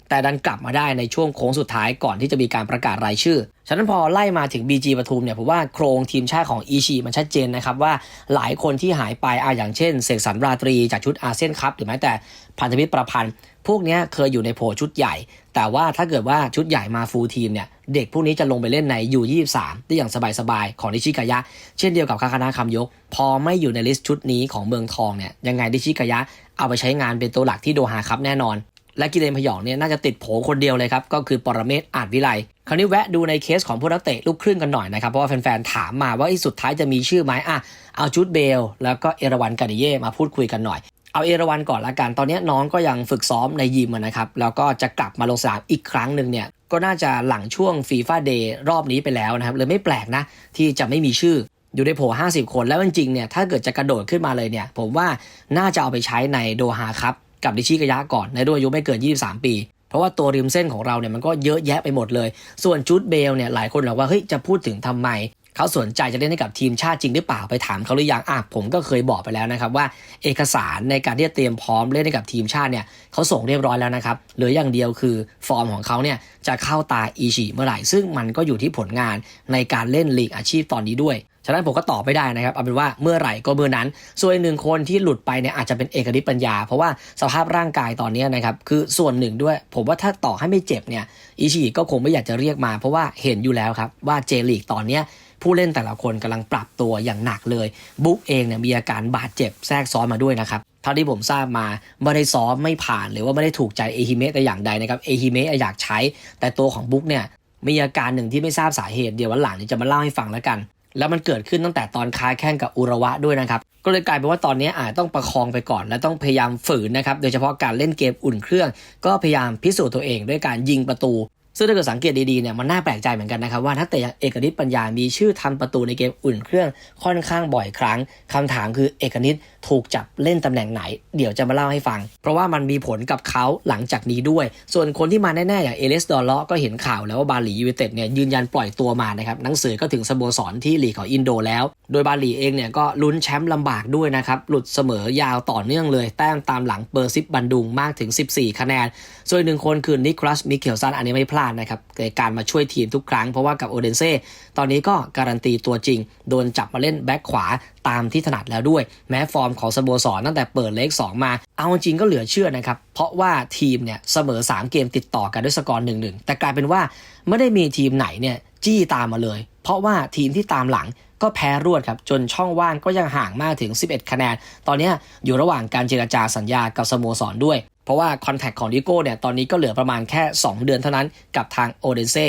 แต่ดันกลับมาได้ในช่วงโค้งสุดท้ายก่อนที่จะมีการประกาศรายชื่อ ฉะนั้นพอไล่มาถึง BG ปทุมเนี่ยผมว่าโครงทีมชาติของอีชีมันชัดเจนนะครับว่าหลายคนที่หายไปอาอย่างเช่นเสกสรรราตรีจากชุดอาเซียนคัพหรือแม้แต่พันธมิตรประพันธ์ พวกเนี้ยเคยอยู่ในโผชุดใหญ่ แต่ว่าถ้าเกิดว่าชุดใหญ่มาฟูลทีมเนี่ยเด็กพวกนี้จะลงไปเล่นในยู23ได้อย่างสบายๆของนิชิกายะ เช่นเดียวกับคาคานาคำยก พอไม่อยู่ในลิสต์ชุดนี้ของเมืองทองเนี่ยยังไงนิชิกายะเอาไปใช้งานเป็นตัวหลักที่โดฮาครับแน่นอน และกิเลนพยองเนี่ยน่าจะติดโผคนเดียวเลยครับ ก็คือปรเมศอาจวิไลคราวนี้แวะดูในเคสของผู้นักเตะลูกครึ่งกันหน่อยนะครับ เพราะว่าแฟนๆถามมาว่าอ้สุดท้ายจะมีชื่อไหมอะเอาจุดเบล แล้วก็เอราวันกาดิเย่มาพูดคุยกันหน่อย เอาเอราวันก่อนละกันตอนนี้น้องก็ยังฝึกซ้อมในยิมนะครับแล้วก็จะกลับมาลงสนามอีกครั้งหนึ่งเนี่ยก็น่าจะหลังช่วงฟีฟ่าเดย์รอบนี้ไปแล้วนะครับเลยไม่แปลกนะที่จะไม่มีชื่ออยู่ในโผ50 คนแล้วจริงๆเนี่ยถ้าเกิดจะกระโดดขึ้นมาเลยเนี่ยผมว่าน่าจะเอาไปใช้ในโดฮาครับ กับดิชิกายะก่อนในรุ่นอายุไม่เกิน 23 ปี เพราะว่าตัวริมเส้นของเราเนี่ยมันก็เยอะแยะไปหมดเลย ส่วนจูดเบลเนี่ยหลายคนบอกว่าเฮ้ยจะพูดถึงทำไมเขาสนใจจะเล่นให้กับทีมชาติจริงหรือเปล่าไปถามเขาหรือยังอะผมก็เคยบอกไปแล้วนะครับว่า เอกสารในการที่จะเตรียมพร้อมเล่นให้กับทีมชาติเนี่ยเขาส่งเรียบร้อยแล้วนะครับเหลืออย่างเดียวคือฟอร์มของเขาเนี่ยจะเข้าตาอีชิเมื่อไหร่ ซึ่งมันก็อยู่ที่ผลงานในการเล่นลีกอาชีพตอนนี้ด้วย ฉะนั้นผมก็ตอบไม่ได้นะครับ เอาเป็นว่าเมื่อไหร่ก็เมื่อนั้น ส่วนอีกหนึ่งคนที่หลุดไปเนี่ยอาจจะเป็นเอกนิตปัญญา เพราะว่าสภาพร่างกายตอนนี้นะครับคือส่วนหนึ่งด้วย ผมว่าถ้าต่อให้ไม่เจ็บเนี่ยอิชิก็คงไม่อยากจะเรียกมา เพราะว่าเห็นอยู่แล้วครับว่าเจลีกตอนเนี้ยผู้เล่นแต่ละคนกำลังปรับตัวอย่างหนักเลย บุ๊กเองเนี่ยมีอาการบาดเจ็บแทรกซ้อนมาด้วยนะครับเท่าที่ผมทราบมาไม่ได้ซ้อมไม่ผ่านหรือว่าไม่ได้ถูกใจเอฮิเมะแต่อย่างใดนะครับเอฮิเมะอยากใช้ แต่ตัวของบุ๊กเนี่ยมีอาการหนึ่งที่ไม่ทราบสาเหตุเดี๋ยววันหลังนี้จะมาเล่าให้ฟังแล้วกัน แล้วมันเกิดขึ้นตั้งแต่ตอนค้าแข่งกับอุระวะด้วยนะครับ ก็เลยกลายเป็นว่าตอนนี้อาจต้องประคองไปก่อน และต้องพยายามฝืนนะครับ โดยเฉพาะการเล่นเกมอุ่นเครื่อง ก็พยายามพิสูจน์ตัวเองด้วยการยิงประตู ซึ่งถ้าเกิดสังเกตดีๆเนี่ยมันน่าแปลกใจเหมือนกันนะครับว่านักเตะอย่างเอกนิตปัญญา มีชื่อทำประตูในเกมอุ่นเครื่องค่อนข้างบ่อยครั้งคำถามคือเอกนิตถูกจับเล่นตำแหน่งไหน เดี๋ยวจะมาเล่าให้ฟัง เพราะว่ามันมีผลกับเขาหลังจากนี้ด้วย ส่วนคนที่มาแน่ๆอย่างเอเลสดอลเลาะก็เห็นข่าวแล้วว่าบาหลียูไนเต็ดเนี่ยยืนยันปล่อยตัวมานะครับหนังสือก็ถึงสโมสรที่หลีกของอินโดแล้ว โดยบาหลีเองเนี่ยก็ลุ้นแชมป์ลำบากด้วยนะครับหลุดเสมอยาวต่อเนื่องเลย แต้มตามหลังเปอร์ซิปบันดุงมากถึง 14 คะแนน ส่วนหนึ่งคนคือนิคลัสมิเคลซันอันนี้ไม่พลาดนะครับในการมาช่วยทีมทุกครั้ง เพราะว่ากับโอเดนเซ่ตอนนี้ก็การันตีตัวจริง โดนจับมาเล่นแบ็คขวาตามที่ถนัดแล้วด้วย แม้ฟอร์มของสโมสรตั้งแต่เปิดเลข2 มา เอาจริงก็เหลือเชื่อนะครับ เพราะว่าทีมเนี่ยเสมอ 3 เกมติดต่อกันด้วยสกอร์1 1แต่กลายเป็นว่าไม่ได้มีทีมไหนเนี่ยจี้ตามมาเลย เพราะว่าทีมที่ตามหลังก็แพ้รวดครับจนช่องว่างก็ยังห่างมากถึง 11 คะแนน ตอนนี้อยู่ระหว่างการเจรจาสัญญากับสโมสรด้วย เพราะว่าคอนแทคของดิโก้เนี่ยตอนนี้ก็เหลือประมาณแค่ 2 เดือนเท่านั้นกับทางโอเดนเซ่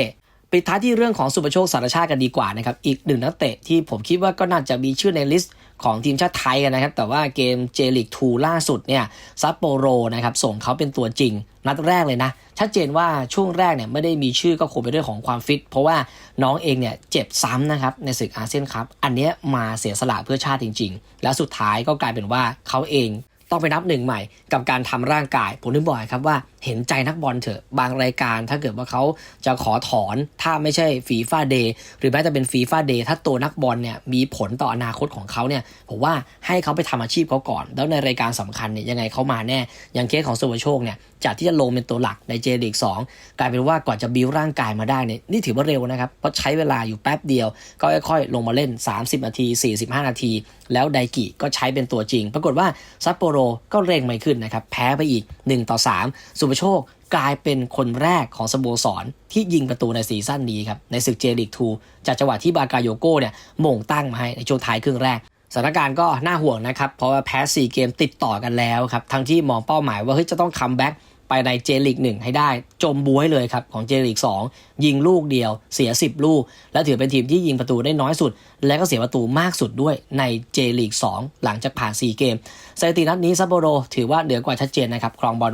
ปิดท้ายที่เรื่องของสุปโชคสารชาติกันดีกว่านะครับอีกหนึ่งนักเตะที่ผมคิดว่าก็น่าจะมีชื่อในลิสต์ของทีมชาติไทยกันนะครับ แต่ว่าเกมเจลิกทูล่าสุดเนี่ยซัปโปโรนะครับส่งเขาเป็นตัวจริง นัดแรกเลยนะ ชัดเจนว่าช่วงแรกเนี่ยไม่ได้มีชื่อก็คงเป็นเรื่องของความฟิต เพราะว่าน้องเองเนี่ยเจ็บซ้ำนะครับในศึกอาเซียนคัพอันเนี้ยมาเสียสละเพื่อชาติจริง ๆ แล้วสุดท้ายก็กลายเป็นว่าเขาเอง ต้องไปนับหนึ่งใหม่กับการทำร่างกาย ผมถึงบ่อยครับว่าเห็นใจนักบอลเถอะบางรายการถ้าเกิดว่าเขาจะขอถอนถ้าไม่ใช่ฟีฟ่าเดย์หรือแม้จะเป็นฟีฟ่าเดย์ถ้าตัวนักบอลเนี่ยมีผลต่ออนาคตของเขาเนี่ยผมว่าให้เขาไปทำอาชีพเขาก่อน แล้วในรายการสำคัญเนี่ยยังไงเขามาแน่ อย่างเคสของสุวโชคเนี่ยจากที่จะลงเป็นตัวหลักในเจลีกสองกลายเป็นว่ากว่าจะบิวร่างกายมาได้เนี่ยนี่ถือว่าเร็วนะครับ เพราะใช้เวลาอยู่แป๊บเดียว ก็ค่อยๆ ลงมาเล่น 30 นาที 45 นาที แล้วไดกิก็ใช้เป็นตัวจริง ปรากฏว่าซัปโปโรก็เร่งไม่ขึ้นนะครับ แพ้ไปอีก 1 ต่อ 3 สุภโชคกลายเป็นคนแรกของสโมสรที่ยิงประตูในซีซั่นนี้ครับ ในศึกเจลีก2จากจังหวะที่บากาโยโก้เนี่ยมงตั้งมาให้ในช่วงท้ายครึ่งแรกสถานการณ์ก็น่าห่วงนะครับ เพราะว่าแพ้ 4 เกมติดต่อกันแล้วครับ ทั้งที่มองเป้าหมายว่าเฮ้ยจะต้องคัมแบ็ก ไปในเจลีกหนึ่งให้ได้ จมบวยเลยครับของเจลีก2ยิงลูกเดียวเสีย 10 ลูก และถือเป็นทีมที่ยิงประตูได้น้อยสุด และก็เสียประตูมากสุดด้วยในเจลีก2หลังจากผ่าน 4 เกมสถิตินัดนี้ซัปโปโรถือว่าเหนือกว่าชัดเจนนะครับครองบอล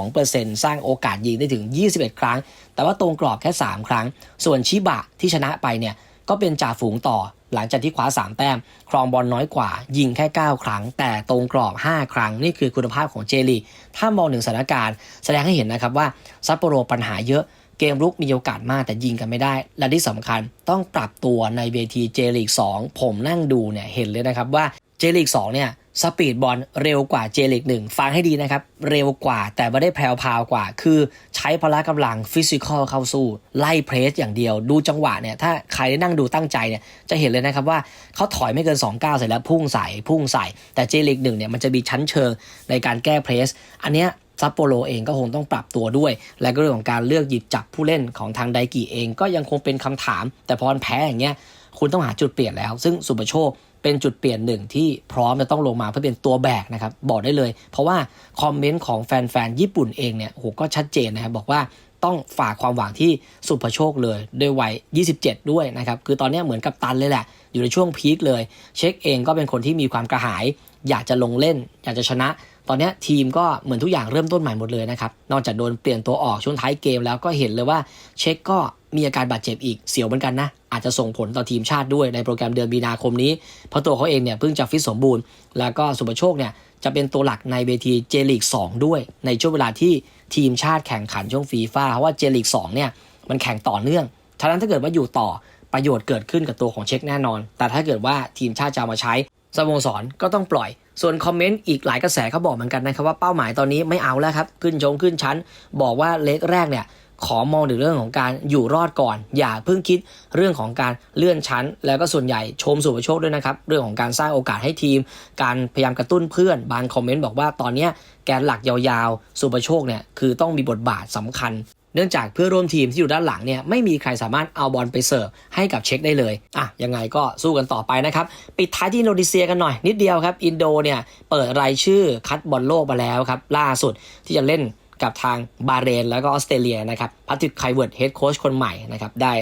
62%สร้างโอกาสยิงได้ถึง 21 ครั้ง แต่ว่าตรงกรอบแค่ 3 ครั้ง ส่วนชิบะที่ชนะไปเนี่ยก็เป็นจ่าฝูงต่อ หลังจากที่คว้า 3 แต้ม ครองบอลน้อยกว่า ยิงแค่ 9 ครั้ง แต่ตรงกรอบ 5 ครั้ง นี่คือคุณภาพของเจลีถ้ามองถึงสถานการณ์ แสดงให้เห็นนะครับว่าซัปโปโรปัญหาเยอะเกมรุกมีโอกาสมากแต่ยิงกันไม่ได้ และที่สำคัญต้องปรับตัวในเวทีเจลีก2ผมนั่งดูเนี่ยเห็นเลยนะครับว่าเจลีก2เนี่ย สปีดบอลเร็วกว่าเจลีก1ฟังให้ดีนะครับ เร็วกว่าแต่ไม่ได้แพรวพาวกว่า คือใช้พละกำลังฟิสิกอลเข้าสู้ ไล่เพรสอย่างเดียว ดูจังหวะเนี่ย ถ้าใครได้นั่งดูตั้งใจเนี่ย จะเห็นเลยนะครับว่าเขาถอยไม่เกิน2ก้าเสร็จแล้วพุ่งใส่พุ่งใส่ แต่เจลีก1เนี่ยมันจะมีชั้นเชิงในการแก้เพรส อันเนี้ยซัปโปโรเองก็คงต้องปรับตัวด้วย และก็เรื่องของการเลือกหยิบจับผู้เล่นของทางไดกิเองก็ยังคงเป็นคำถาม แต่พอแพ้อย่างเงี้ยคุณต้องหาจุดเปลี่ยนแล้ว ซึ่งสุปโชค เป็นจุดเปลี่ยนหนึ่งที่พร้อมจะต้องลงมาเพื่อเป็นตัวแบกนะครับ บอกได้เลย เพราะว่าคอมเมนต์ของแฟนๆ ญี่ปุ่นเองเนี่ยโหก็ชัดเจนนะครับ บอกว่าต้องฝากความหวังที่สุภโชคเลยด้วยวัย 27 ด้วยนะครับ คือตอนนี้เหมือนกับตันเลยแหละ อยู่ในช่วงพีคเลย เช็คเองก็เป็นคนที่มีความกระหาย อยากจะลงเล่น อยากจะชนะ ตอนนี้ทีมก็เหมือนทุกอย่างเริ่มต้นใหม่หมดเลยนะครับ นอกจากโดนเปลี่ยนตัวออกช่วงท้ายเกมแล้วก็เห็นเลยว่าเช็คก็มีอาการบาดเจ็บอีกเสียวเหมือนกันนะ อาจจะส่งผลต่อทีมชาติด้วยในโปรแกรมเดือนมีนาคมนี้ เพราะตัวเขาเองเนี่ยเพิ่งจะฟิตสมบูรณ์ แล้วก็สุปโชคเนี่ยจะเป็นตัวหลักในเวทีเจลีก2ด้วย ในช่วงเวลาที่ทีมชาติแข่งขันช่วงฟีฟ่าเพราะว่าเจลีก2เนี่ยมันแข่งต่อเนื่อง ฉะนั้นถ้าเกิดว่าอยู่ต่อประโยชน์เกิดขึ้นกับตัวของเช็คแน่นอน แต่ถ้าเกิดว่าทีมชาติจะมาใช้สโมสรก็ต้องปล่อย ส่วนคอมเมนต์อีกหลายกระแสเขาบอกเหมือนกันนะครับว่าเป้าหมายตอนนี้ไม่เอาแล้วครับ ขึ้นชงขึ้นชั้น บอกว่าเล็กแรกเนี่ยขอมองถึงเรื่องของการอยู่รอดก่อน อย่าเพิ่งคิดเรื่องของการเลื่อนชั้น แล้วก็ส่วนใหญ่ชมสุภโชคด้วยนะครับ เรื่องของการสร้างโอกาสให้ทีม การพยายามกระตุ้นเพื่อน บางคอมเมนต์บอกว่าตอนนี้แกนหลักยาวๆ สุภโชคเนี่ยคือต้องมีบทบาทสำคัญ เนื่องจากเพื่อร่วมทีมที่อยู่ด้านหลังเนี่ยไม่มีใครสามารถเอาบอลไปเสิร์ฟให้กับเช็คได้เลยอะยังไงก็สู้กันต่อไปนะครับปิดท้ายที่อินโดนีเซียกันหน่อยนิดเดียวครับอินโดเนี่ยเปิดรายชื่อคัดบอลโลกมาแล้วครับล่าสุดที่จะเล่นกับทางบาเรน แล้วก็ออสเตรเลียนะครับพัติกไคเวิร์ดเฮดโค้ชคนใหม่นะครับได้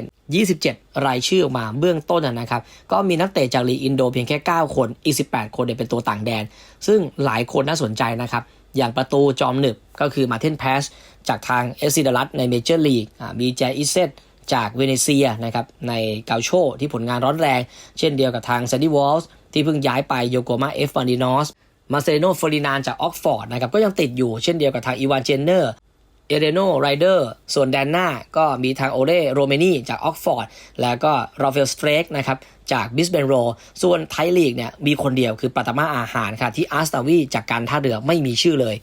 27 รายชื่อออกมาเบื้องต้นนะครับ ก็มีนักเตะจากลีอินโดเพียงแค่ 9 คน อีก 18 คนเป็นตัวต่างแดน ซึ่งหลายคนน่าสนใจนะครับ อย่างประตูจอมหนึบก็คือมาเทนแพสจากทางเอซิดารัตในเมเจอร์ลีกมีแจอิเซตจากเวเนเซียนะครับในเกาโชที่ผลงานร้อนแรง เช่นเดียวกับทางแซนดี้วอลส์ที่เพิ่งย้ายไปโยโกมาเอฟฟานดินอสมาเซโนฟอรินานจากออกฟอร์ดนะครับก็ยังติดอยู่เช่นเดียวกับทางอีวานเจนเนอร์ เอเดโนไรเดอร์ส่วนแดนหน้าก็มีทางโอเรโรเมนีจากออกฟอร์ดแล้วก็ราเฟลสเตรกนะครับจากบิสเบนโรส่วนไทยลีกเนี่ยมีคนเดียวคือปัตมาอาหารค่ะที่อาร์สตาวีจากการท่าเรือไม่มีชื่อเลย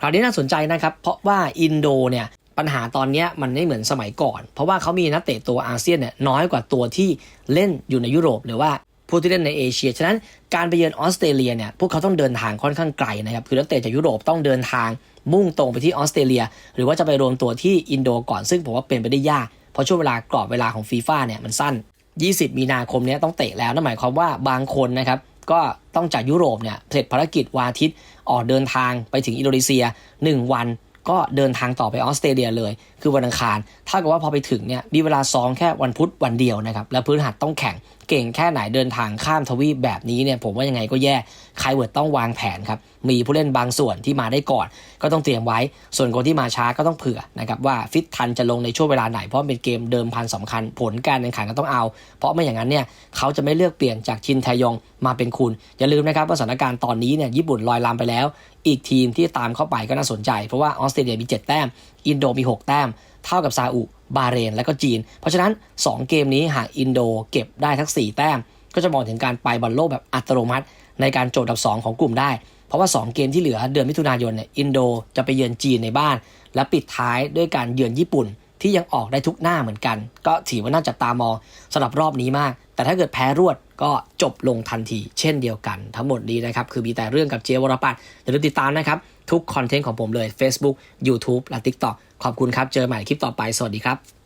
คราวนี้น่าสนใจนะครับ เพราะว่าอินโดเนี่ยปัญหาตอนนี้มันไม่เหมือนสมัยก่อน เพราะว่าเขามีนักเตะตัวอาเซียนเนี่ยน้อยกว่าตัวที่เล่นอยู่ในยุโรป หรือว่า ผู้ที่เล่นในเอเชีย ฉะนั้นการไปเยือนออสเตรเลียเนี่ยพวกเขาต้องเดินทางค่อนข้างไกลนะครับ คือนักเตะจากยุโรปต้องเดินทางมุ่งตรงไปที่ออสเตรเลีย หรือว่าจะไปรวมตัวที่อินโดก่อนซึ่งผมว่าเป็นไปได้ยาก เพราะช่วงเวลากรอบเวลาของฟีฟ่าเนี่ยมันสั้น 20 มีนาคมนี้ต้องเตะแล้วนั่นหมายความว่าบางคนนะครับก็ต้องจากยุโรปเนี่ยเสร็จภารกิจวันอาทิตย์ออกเดินทางไปถึงอินโดนีเซีย 1 วันก็เดินทางต่อไปออสเตรเลียเลย คือวันอังคาร ถ้ากับว่าพอไปถึงเนี่ยมีเวลาซ้อมแค่วันพุธวันเดียวนะครับ แล้วพื้นหัดต้องแข่ง เก่งแค่ไหนเดินทางข้ามทวีปแบบนี้เนี่ยผมว่ายังไงก็แย่ใครเวิร์ดต้องวางแผนครับ มีผู้เล่นบางส่วนที่มาได้ก่อน ก็ต้องเตรียมไว้ ส่วนคนที่มาช้าก็ต้องเผื่อนะครับว่าฟิตทันจะลงในช่วงเวลาไหน เพราะเป็นเกมเดิมพันสำคัญ ผลการแข่งขันก็ต้องเอา เพราะไม่อย่างนั้นเนี่ยเขาจะไม่เลือกเปลี่ยนจากชินไทยองมาเป็นคุณ อย่าลืมนะครับว่าสถานการณ์ตอนนี้เนี่ยญี่ปุ่นลอยลำไปแล้ว อีกทีมที่ตามเข้าไปก็น่าสนใจ เพราะว่าออสเตรเลียมี 7 แต้ม อินโดมี 6 แต้ม เท่ากับซาอุบาเรนและก็จีน เพราะฉะนั้น 2 เกมนี้หากอินโดเก็บได้ทั้ง 4 แต้ม ก็จะมองถึงการไปบอลโลกแบบอัตโนมัติ ในการโจทย์อันดับ 2 ของกลุ่มได้ เพราะว่า 2 เกมที่เหลือเดือนมิถุนายนเนี่ยอินโดจะไปเยือนจีนในบ้าน และปิดท้ายด้วยการเยือนญี่ปุ่นที่ยังออกได้ทุกหน้าเหมือนกัน ก็ถือว่าน่าจับตามองสำหรับรอบนี้มาก แต่ถ้าเกิดแพ้รวดก็จบลงทันที เช่นเดียวกัน ทั้งหมดนี้นะครับ คือมีแต่เรื่องกับเจวรปัตอย่าลืมติดตามนะครับ ทุกคอนเทนต์ของผมเลย Facebook YouTube และ TikTok ขอบคุณครับ เจอใหม่คลิปต่อไป สวัสดีครับ